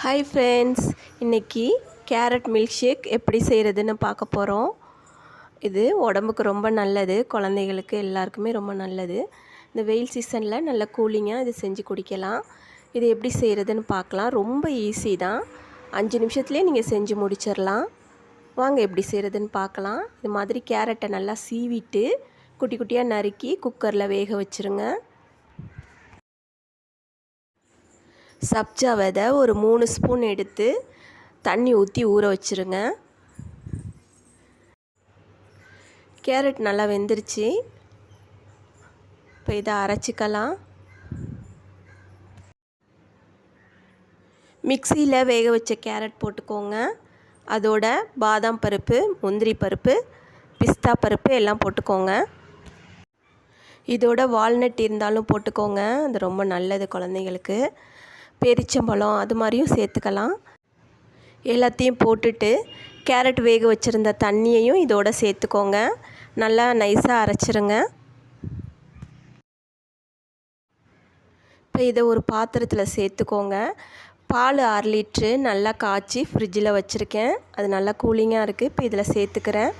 Hi friends இன்றைக்கி carrot milk shake எப்படி செய்கிறதுன்னு பார்க்க போகிறோம் இது உடம்புக்கு ரொம்ப நல்லது குழந்தைகளுக்கு எல்லாருக்குமே ரொம்ப நல்லது. இந்த வெயில் சீசனில் நல்ல கூலிங்காக இது செஞ்சு குடிக்கலாம். இது எப்படி செய்கிறதுன்னு பார்க்கலாம். ரொம்ப ஈஸி தான். அஞ்சு நிமிஷத்துலேயே நீங்கள் செஞ்சு முடிச்சிடலாம். வாங்க எப்படி செய்கிறதுன்னு பார்க்கலாம். இது மாதிரி கேரட்டை நல்லா சீவிட்டு குட்டி குட்டியாக நறுக்கி குக்கரில் வேக வச்சுருங்க. சப்ஜா விதை ஒரு மூணு ஸ்பூன் எடுத்து தண்ணி ஊற்றி ஊற வச்சுருங்க. கேரட் நல்லா வெந்துருச்சு. இப்போ இதை அரைச்சிக்கலாம். மிக்சியில் வேக வச்ச கேரட் போட்டுக்கோங்க. அதோட பாதாம் பருப்பு முந்திரி பருப்பு பிஸ்தா பருப்பு எல்லாம் போட்டுக்கோங்க. இதோட வால்நட் இருந்தாலும் போட்டுக்கோங்க. அது ரொம்ப நல்லது குழந்தைங்களுக்கு பேரிச்சம்பழம் அது மாதிரியும் சேர்த்துக்கலாம். எல்லாத்தையும் போட்டுட்டு கேரட் வேக வச்சுருந்த தண்ணியையும் இதோட சேர்த்துக்கோங்க. நல்லா நைஸாக அரைச்சிருங்க. இப்போ இதை ஒரு பாத்திரத்தில் சேர்த்துக்கோங்க. பால் ஆறு லிட்ரு நல்லா காய்ச்சி ஃப்ரிட்ஜில் வச்சுருக்கேன். அது நல்லா கூலிங்காக இருக்குது இப்போ இதில் சேர்த்துக்கிறேன்.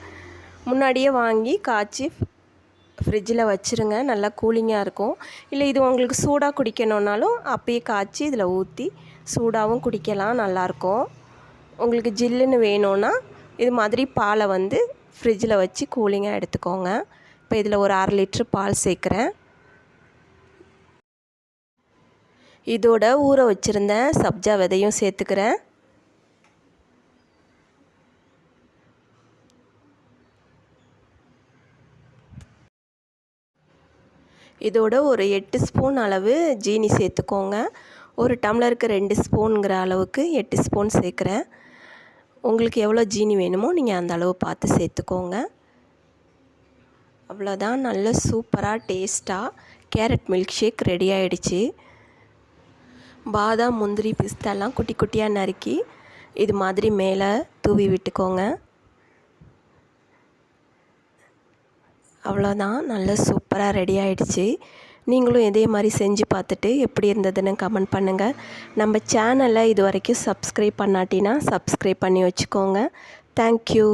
முன்னாடியே வாங்கி காய்ச்சி ஃப்ரிட்ஜில் வச்சுருங்க. நல்லா கூலிங்காக இருக்கும். இல்லை இது உங்களுக்கு சூடாக குடிக்கணுன்னாலும் அப்பயே காய்ச்சி இதில் ஊற்றி சூடாகவும் குடிக்கலாம் நல்லாயிருக்கும் உங்களுக்கு ஜில்லுன்னு வேணும்னா இது மாதிரி பாலை வந்து ஃப்ரிட்ஜில் வச்சு கூலிங்காக எடுத்துக்கோங்க. இப்போ இதில் ஒரு அரை லிட்ரு பால் சேர்க்குறேன். இதோட ஊற வச்சுருந்த சப்ஜா விதையும் சேர்த்துக்கிறேன். இதோட ஒரு எட்டு ஸ்பூன் அளவு ஜீனி சேர்த்துக்கோங்க. ஒரு டம்ளருக்கு ரெண்டு ஸ்பூனுங்கிற அளவுக்கு எட்டு ஸ்பூன் சேர்க்குறேன். உங்களுக்கு எவ்வளோ ஜீனி வேணுமோ நீங்கள் அந்த அளவு பார்த்து சேர்த்துக்கோங்க. அவ்வளோதான் நல்ல சூப்பராக டேஸ்ட்டாக கேரட் மில்க் ஷேக் ரெடி ஆகிடுச்சு பாதாம் முந்திரி பிஸ்தாலாம் குட்டி குட்டியாக நறுக்கி இது மாதிரி மேலே தூவி விட்டுக்கோங்க. அவ்வளோதான். நல்ல சூப்பராக ரெடி ஆகிடுச்சு நீங்களும் இதே மாதிரி செஞ்சு பார்த்துட்டு எப்படி இருந்ததுன்னு கமெண்ட் பண்ணுங்கள் நம்ம சேனலை இது வரைக்கும் சப்ஸ்கிரைப் பண்ணாட்டினா சப்ஸ்கிரைப் பண்ணி வச்சுக்கோங்க. தேங்க்யூ